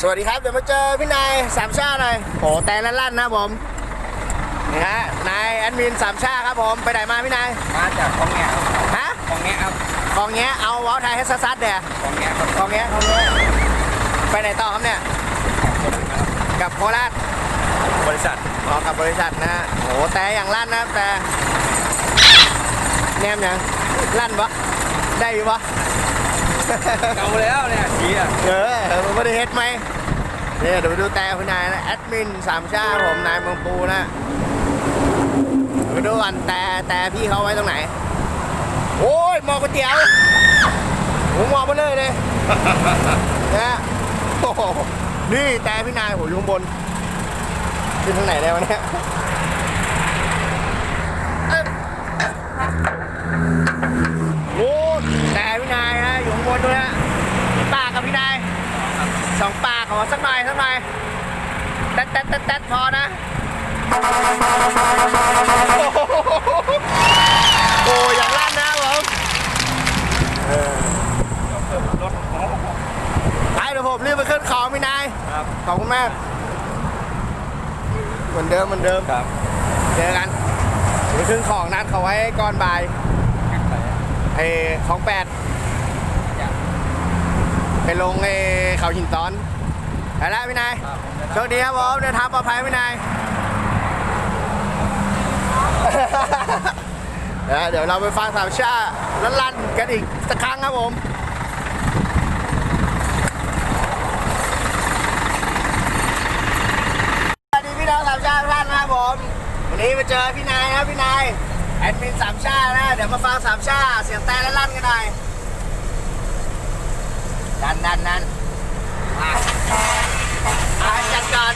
สวัสดีครับ เดี๋ยวมาเจอพี่นายสามชาหน่อยโอ้แต่ละลั่นนะผมนี่ฮะนายแอดมินสามชาครับผมไปไหนมาพี่นายมาจากคลองแงะครับฮะคลองแงะครับกองแงะเอาเว้าไทยให้ซัดๆเดี๋ยคลองแงะครับกองแงะกองแงะไปไหนต่อครับเนี่ยกับโคราชบริษัทออกกับบริษัทนะฮะโอ้แต่อย่างลั่นนะแต่แนมยังลั่นปะได้อยู่ปะ เก่าแล้วเนี่ยชี้อะเออมันไม่ได้เฮ็ดไหมเนี่ยเดี๋ยวไปดูแต่คุณนายนะแอดมินสามชาผมนายเมืองปูนะไปดูกันแต่แต่พี่เขาไว้ตรงไหน โอ้ยมอก๋วยเตี๋ยวผมมองมาเลยเลยนะโอ้โหนี่แต่พี่นายโหอยู่ข้างบนขึ้นทางไหนได้วะเนี่ยเอ้ยโอ้แต่พี่นายฮะอยู่ข้างบนด้วยฮะพี่ปากกับพี่นาย สองปากขอสักหน่อยสักหน่อยแต๊ดแต๊ดแต๊ดแต๊ดพอนะโอ้โหโอ้อย่างลั่นนะผมไปเดี๋ยวผมรีบไปขึ้นของพี่นายขอบคุณมาก เหมือนเดิมเหมือนเดิมครับเจอกันไปขึ้นของนัดเขาไว้ก่อนบ่ายไอ้ของแปด ไปลงไอ้เขาหินตอนไปแล้วพี่นายครับโชคดีครับผมเดินทางปลอดภัยพี่นายนะเดี๋ยวเราไปฟังสามชาลันลันๆกันอีกสักครั้งครับผมสวัสดีพี่น้องสามชาทุกท่านนะครับผมวันนี้มาเจอพี่นายครับพี่นายแอดมินสามชานะเดี๋ยวมาฟังสามชาเสียงแต่และลั่นกันหน่อย ดันดันดันมาอ่าจัดก่อน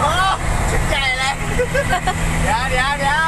โอ้ชุดใหญ่ เลยเดี๋ย